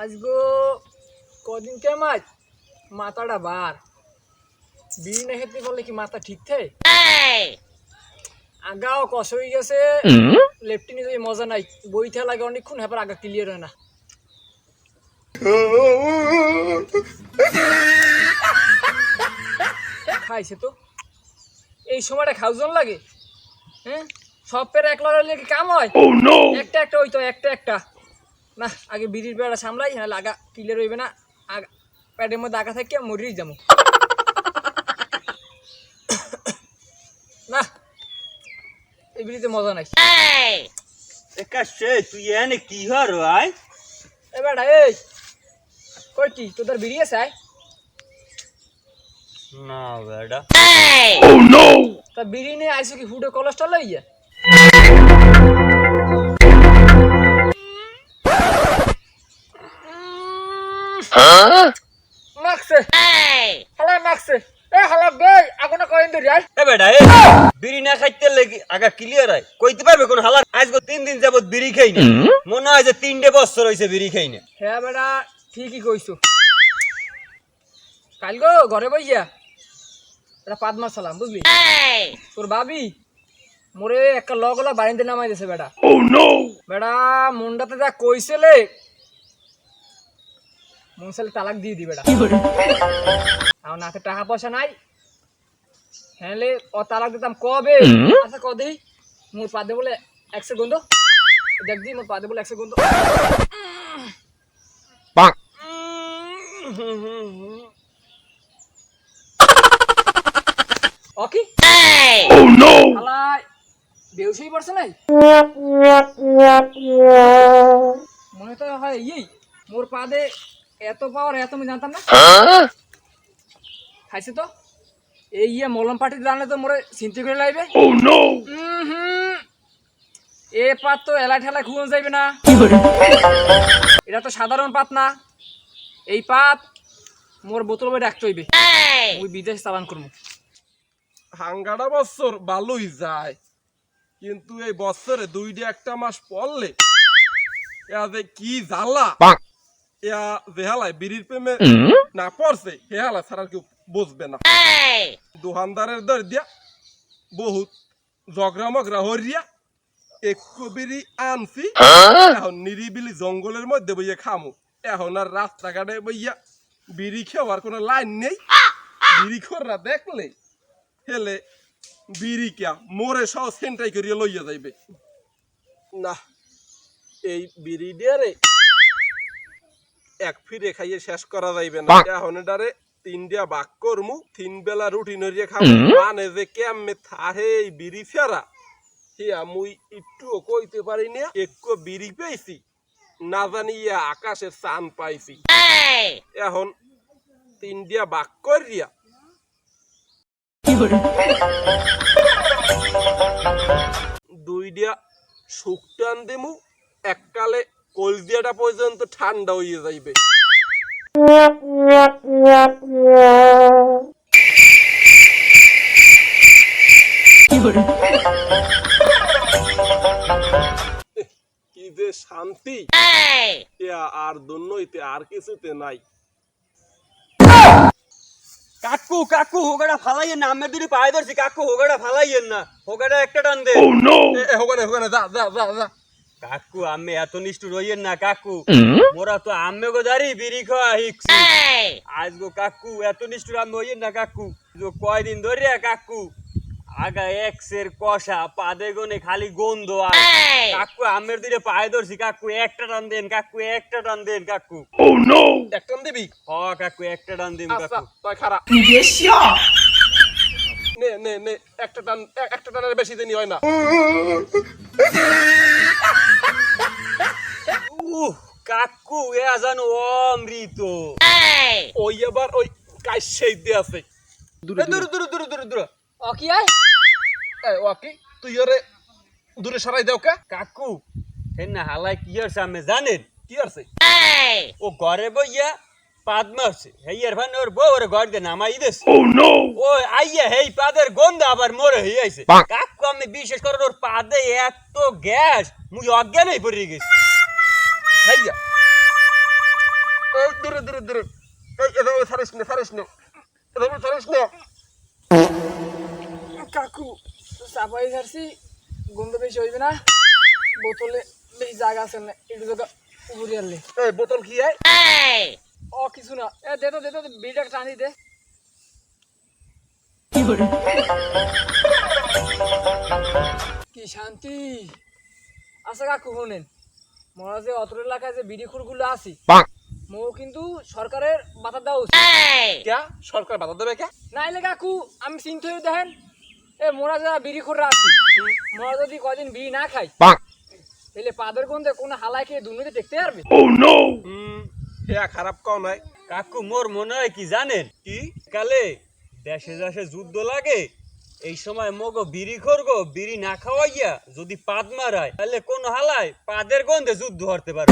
আজগো কদিন কে মাছ? মাথাটা বার। বিড়ি না খেতে বললে কি মাথা ঠিক থাকে? আগাও কষ হয়ে গেছে। লেফটি নিতে মজা নাই বইতে লাগে অনেকক্ষণ হ্যাঁ আগা ক্লিয়ার হয় না। খাইছে তো? এই সময়টা খাওজন লাগে? হ্যাঁ? সব পেরে এক লড়াই কি কাম হয়? একটা একটা ওই তো একটা একটা। না আগে বিড়ির বেড়া সামলাই হ্যাঁ আগা কিলে রইবে না। আগা প্যাডের মধ্যে আগা থেকে মরিয়ে যাব। না এই বিড়িতে মজা নাই। তুই এনে কি হর ভাই? এ বেটা এই কই তোদের বিড়ি আছে আয়? না বেটা তা বিড়ি নিয়ে আইসো কি ফুটে কলেজটা লইয়া? মাকছে হালা মাকছে এ হালা বে আগুনে কয়েন ধরি আয়। এ বেটা এ। বিড়ি না খাইতে লেগে আগা ক্লিয়ার হয় কইতে পারবে কোন হালার? আজকে তিন দিন যাবত বিড়ি খাই না। মনে হয় যে তিনটে বছর হইছে বিড়ি খাই না। হ্যাঁ বেটা ঠিকই কইছো। কাল গো ঘরে বইয়া। এটা পাদ মারছিলাম বুঝলি? তোর ভাবি মোরে একটা লগলা বাড়িতে নামাই দিছে বেটা। বেটা মুন্ডাতে যা কইছেলে মন তালাক দিয়ে দি বেটা আমার নাতে টাকা পয়সা নাই। হ্যাঁ ও তালাক দিতাম কবে? আচ্ছা কদি মোর পাদে বলে এক সেকেন্ড। দেখ দি মোর পাদে বলে এক সেকেন্ড। ওকে আলাই বেউসেই পড়ছে নাই? মনে তো হয় এই মোর পাদে এত পাওয়ার এত আমি জানতাম না। খাইছে তো? এই ইয়ে মলম পাটি জানলে তো মোরে চিন্তা করে লাইবে। উহুম। এ পাত তো এলা ঠেলা খুঁজে যাইবে না। এটা তো সাধারণ পাত না। এই পাত মোর বোতল বই রাখতে হইবে। ওই বিদেশ চালান করব হাঙ্গাটা বছর ভালোই যায় কিন্তু এই বছরে দুইটা একটা মাস পড়লে কি জ্বালা? বিড়ির প্রেমে না পড়ছে হেহালা ছাড়া আর কেউ বুঝবে না। দোকানদারের দর দিয়া বহুত মগরা হরিয়া বিড়ি আনছি এখন নিরিবিলি জঙ্গলের মধ্যে বইয়া খামু। এখন আর রাস্তাঘাটে বইয়া বিড়ি খাওয়ার কোনো লাইন নেই। বিড়ি খোররা দেখলে হেলে বিড়ি কিয়া মোরে সহ সেন্টাই করিয়া লইয়া যাইবে। না এই বিড়ি ডিয়ারে এক ফিরে খাইয়ে শেষ করা যাইবে না। এখন এটারে তিন দিয়া বাক করমু তিন বেলা রুটি নড়িয়ে খাব মানে যে কেমনে থাহে এই বিড়ি ফেরা। হিয়া মুই একটুও কইতে পারি না একটু বিড়ি পেয়েছি। না জানি ইয়া আকাশের চান পাইছি। এখন তিন দিয়া বাক করিয়া। দুই দিয়া সুখ টান দিমু এককালে কলজিয়াটা পর্যন্ত ঠান্ডা হইয়ে যাইবে। কি যে শান্তি। আর দুন্নইতে আর কিছুতে নাই। কাকু কাকু হোগাটা ফালাইয়েন না আমি দুটি পায়ে ধরছি। কাকু হোগাটা ফালাইয়েন না। হোগাটা একটা টান দে। এ, হোগানে হোগানে যা যা যা যা। কাকু আমি এত নিষ্ঠুর হইয়েন না কাকু। মোরা তো আমি গো দাঁড়ি বিড়ি খাওয়া হিকছি। আজ গো কাকু এত নিষ্ঠুর আমি হইয়েন না কাকু। যে কয়দিন ধরে কাকু আগা এক্সের কষা পাদে গনে খালি গন্ধ আর কাকু আমের দিকে পায়ে ধরছি কাকু একটা টান দেন কাকু একটা টান দেন কাকু। একটা দিবি? হ কাকু একটা টান দিন আচ্ছা কাকু। তাই খারাপ। নে নে নে একটা টান একটা টানের বেশি দিনই হয় না। উহ কাকু এ জানো অমৃত। ওই এবার ওই দিয়ে আছে। দূরে দূরে। দূরে দূরে দূরে দূরে। ও কি আয় এই ওয়াকি তুই ওরে দূরে সরাই দেও কা? কাকু হেনা হালাই কি হচ্ছে আমি জানেন কি আছে ও ঘরে বইয়া পাদ মারছে। হেয়ার ভান ওর বউ ওর ঘর দিয়ে নামাই দিছে। ও আইয়া হেই পাদের গন্ধ আবার মরে হয়ে আইছে। কাকু আমি বিশেষ করে ওর পাদে এত গ্যাস মুই অজ্ঞান হয়ে পড়ে গেছি। দূরে দূরে দূরে। এই এভাবে ছাড়িস না ছাড়িস না। এভাবে ছাড়িস না। কাকু চাপাই ছাড়ছি গন্ধ বেশি হইবে না। বোতলে বেশি জায়গা আছে না একটু জায়গা উপরে আনলে। এই বোতল কি হয় ও কিছু না। এ দে তো দে তো বিলটা টানি দে। কি শান্তি? আচ্ছা কাকু শোনেন। অত এলাকায় যে বিড়ি খুরগুলো আছি মো কিন্তু সরকারের বাধা দেওয়া উচিত। কে? সরকার বাধা দেবে কে? নাইলে কাকু আমি চিন্তা হয়ে দেখেন এ মোরা যারা বিড়ি খুররা আছি মোরা যদি কদিন বিড়ি না খাই তাহলে পাদের গন্ধে কোনো হালাই খেয়ে দুর্নীতি দেখতে পারবে? হুম হ্যাঁ খারাপ কও নাই। কাকু মোর মনে হয় কি জানেন? কি? কালে দেশে দেশে যুদ্ধ লাগে এই সময় মগো বিড়ি করগো বিড়ি না খাওয়াইয়া যদি পাদ মারায়, তাহলে কোন হালায় পাদের গন্ধে যুদ্ধ হতে পারে